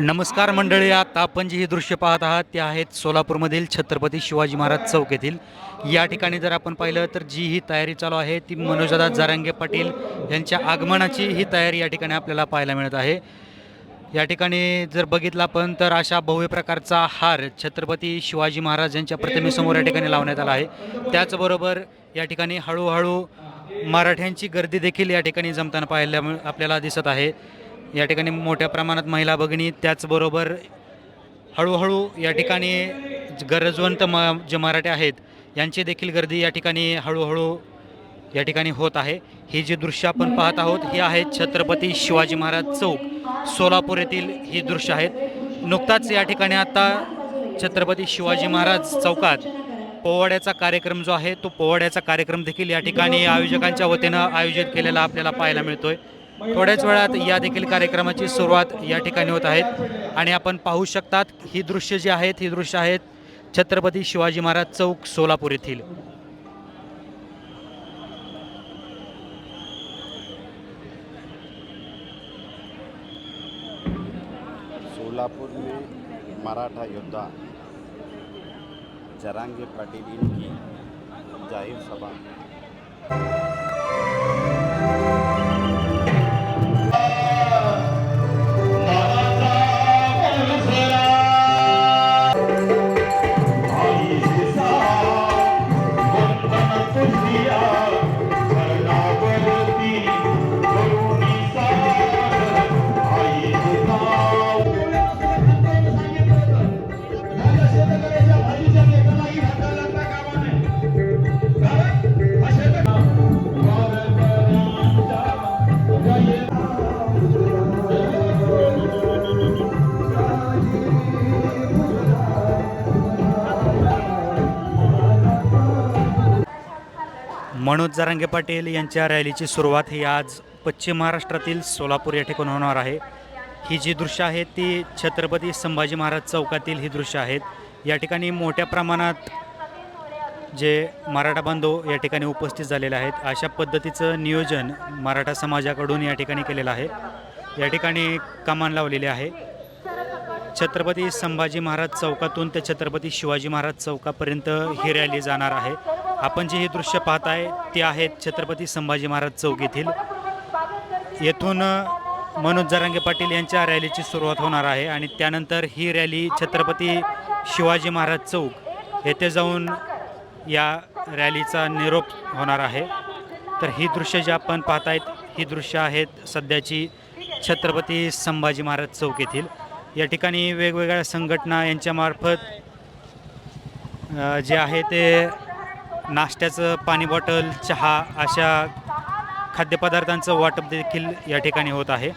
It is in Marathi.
नमस्कार मंडळी आता आपण जी ही दृश्य पाहत आहात ते आहेत सोलापूरमधील छत्रपती शिवाजी महाराज चौक येथील. या ठिकाणी जर आपण पाहिलं तर जी ही तयारी चालू आहे ती मनोजदा जारांगे पाटील यांच्या आगमनाची ही तयारी या ठिकाणी आपल्याला पाहायला मिळत आहे. या ठिकाणी जर बघितलं आपण तर अशा भव्य प्रकारचा हार छत्रपती शिवाजी महाराज यांच्या प्रतिमेसमोर या ठिकाणी लावण्यात आला आहे. त्याचबरोबर या ठिकाणी हळूहळू मराठ्यांची गर्दी देखील या ठिकाणी जमताना पाहायला आपल्याला दिसत आहे. या ठिकाणी मोठ्या प्रमाणात महिला भगिनी त्याचबरोबर हळूहळू या ठिकाणी गरजवंत म जे मराठे आहेत यांची देखील गर्दी या ठिकाणी हळूहळू या ठिकाणी होत आहे. ही जी दृश्य आपण पाहत आहोत ही आहेत छत्रपती शिवाजी महाराज चौक सोलापूर येथील ही दृश्य आहेत नुकताच या ठिकाणी आता छत्रपती शिवाजी महाराज चौकात पोवाड्याचा कार्यक्रम जो आहे तो पोवाड्याचा कार्यक्रम देखील या ठिकाणी आयोजकांच्या वतीनं आयोजित केलेला आपल्याला पाहायला मिळतोय. थोड्याच वेळात या देखील कार्यक्रमाची सुरुवात या ठिकाणी होत आहेत आणि आपण पाहू शकतात ही दृश्य जी आहेत ही दृश्य आहेत छत्रपती शिवाजी महाराज चौक सोलापूर येथील. सोलापुर में मराठा योद्धा जरांगे पाटिल इनकी जाहिर सभा. मनोज जरांगे पाटील यांच्या रॅलीची सुरुवात ही आज पश्चिम महाराष्ट्रातील सोलापूर या ठिकाणी होणार आहे. ही जी दृश्य आहेत ती छत्रपती संभाजी महाराज चौकातील ही दृश्य आहेत या ठिकाणी मोठ्या प्रमाणात जे मराठा बांधव या ठिकाणी उपस्थित झालेले आहेत अशा पद्धतीचं नियोजन मराठा समाजाकडून या ठिकाणी केलेलं आहे. या ठिकाणी कमान लावलेली आहे. छत्रपती संभाजी महाराज चौकातून ते छत्रपती शिवाजी महाराज चौकापर्यंत ही रॅली जाणार आहे. आपण जे हे दृश्य पाहताय ते आहेत छत्रपती संभाजी महाराज चौक येथील. येथून मनोज जरांगे पाटील यांच्या रॅलीची सुरुवात होणार आहे आणि त्यानंतर ही रॅली छत्रपती शिवाजी महाराज चौक येथे जाऊन या रॅलीचा निरोप होणार आहे. तर ही दृश्य जे आपण पाहतायत ही दृश्य आहेत सध्याची छत्रपती संभाजी महाराज चौक येथील. या ठिकाणी वेगवेगळ्या संघटना यांच्यामार्फत जे आहे ते नाश्त्याचं पाणी बॉटल चहा अशा खाद्यपदार्थांचं वाटप देखील या ठिकाणी होत आहे.